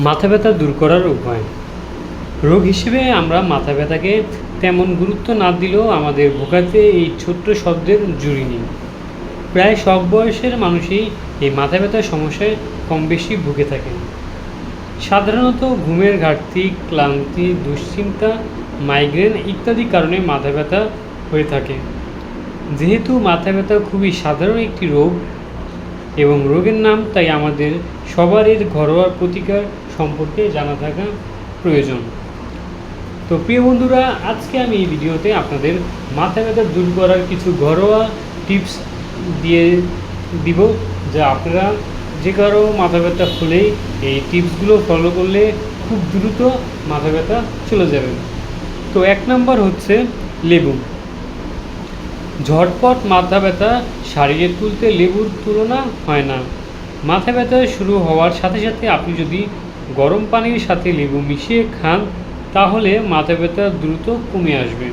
মাথা ব্যথা দূর করার উপায়। রোগ হিসেবে আমরা মাথা ব্যথাকে তেমন গুরুত্ব না দিলেও আমাদের ভোগাতে এই ছোট্ট শব্দের জুড়ি নেই। প্রায় সব বয়সের মানুষই এই মাথা ব্যথার সমস্যায় কম বেশি ভুগে থাকেন। সাধারণত ঘুমের ঘাটতি, ক্লান্তি, দুশ্চিন্তা, মাইগ্রেন ইত্যাদি কারণে মাথা ব্যথা হয়ে থাকে। যেহেতু মাথা ব্যথা খুবই সাধারণ একটি রোগ এবং রোগের নাম তাই আমাদের সবার এর ঘরোয়া প্রতিকার সম্পর্কে জানা থাকা প্রয়োজন। তো প্রিয় বন্ধুরা, আজকে আমি এই ভিডিওতে আপনাদের মাথা ব্যথা দূর করার কিছু ঘরোয়া টিপস দিয়ে দিব, যা আপনারা যে কারও মাথা ব্যথা হলেই এই টিপসগুলো ফলো করলে খুব দ্রুত মাথা ব্যথা চলে যাবে। তো এক নম্বর হচ্ছে লেবু। ঝটপট মাথা ব্যথা শারীরে তুলতে লেবুর তুলনা হয় না। মাথা ব্যথা শুরু হওয়ার সাথে সাথে আপনি যদি গরম পানির সাথে লেবু মিশিয়ে খান, তাহলে মাথা ব্যথা দ্রুত কমে আসবে।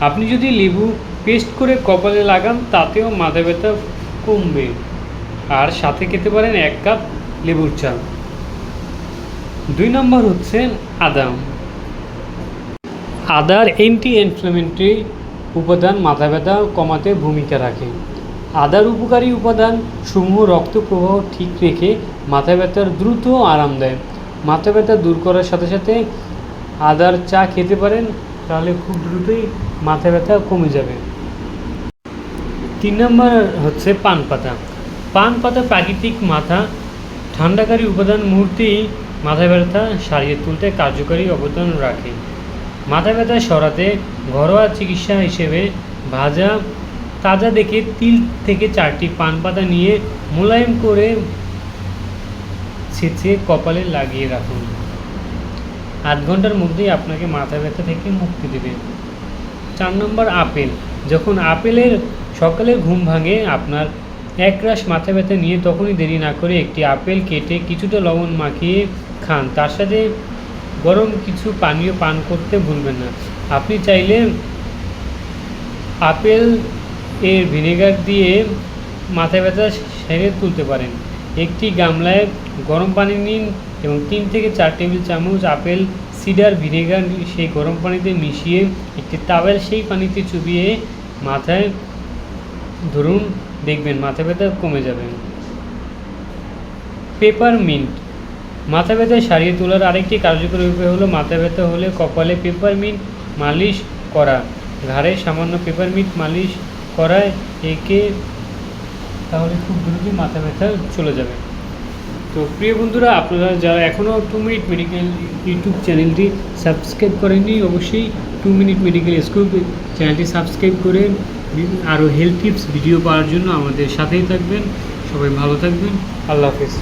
আপনি যদি লেবু পেস্ট করে কপালে লাগান, তাতেও মাথা ব্যথা কমবে। আর সাথে খেতে পারেন এক কাপ লেবুর চা। দুই নম্বর হচ্ছে আদা আদার অ্যান্টি ইনফ্লামেটরি উপাদান মাথা ব্যথা কমাতে ভূমিকা রাখে। আদার উপকারী উপাদান সমূহ রক্ত প্রবাহ ঠিক রেখে মাথা ব্যথার দ্রুত আরাম দেয়। মাথা ব্যথা দূর করার সাথে সাথে আদার চা খেতে পারেন, তাহলে খুব দ্রুতই মাথা ব্যথা কমে যাবে। তিন নম্বর হচ্ছে পান পাতা। পান পাতা প্রাকৃতিক মাথা ঠান্ডাকারী উপাদান মুহূর্তেই মাথা ব্যথা সারিয়ে তুলতে কার্যকরী অবদান রাখে। মাথা ব্যথা সরাতে ঘরোয়া চিকিৎসা হিসেবে ভাজা তাজা দেখে তিল থেকে চারটি পান পাতা নিয়ে মোলায়েম করে ছেঁচে কপালে লাগিয়ে রাখুন। আধ ঘণ্টার মধ্যেই আপনাকে মাথা ব্যথা থেকে মুক্তি দেবে। চার নম্বর আপেল। যখন আপেলের সকালে ঘুম ভাঙে, আপনার একরাশ মাথা ব্যথা নিয়ে তখনই দেরি না করে একটি আপেল কেটে কিছুটা লবণ মাখিয়ে খান। তার সাথে গরম কিছু পানীয় পান করতে ভুলবেন না। আপনি চাইলে আপেল এর ভিনেগার দিয়ে মাথা ব্যথা সেরে তুলতে পারেন। একটি গামলায় গরম পানি নিন এবং তিন থেকে চার টেবিল চামচ আপেল, সিডার ভিনেগার সেই গরম পানিতে মিশিয়ে একটি তাওয়েল সেই পানিতে চুবিয়ে মাথায় ধরুন, দেখবেন মাথা ব্যথা কমে যাবে। Peppermint. মাথা ব্যথা সারিয়ে তোলার আরেকটি কার্যকরী উপায় হলো মাথা ব্যথা হলে কপালে পেপারমিন্ট মালিশ করা। ঘাড়ে সামান্য পেপারমিন্ট মালিশ করায় একে তাহলে খুব দ্রুতই মাথা ব্যথা চলে যাবে। তো প্রিয় বন্ধুরা, আপনারা যারা এখনও টু মিনিট মেডিকেল ইউটিউব চ্যানেলটি সাবস্ক্রাইব করেননি, অবশ্যই টু মিনিট মেডিকেল স্কুপ চ্যানেলটি সাবস্ক্রাইব করে আরও হেলথ টিপস ভিডিও পাওয়ার জন্য আমাদের সাথেই থাকবেন। সবাই ভালো থাকবেন। আল্লাহ হাফিজ।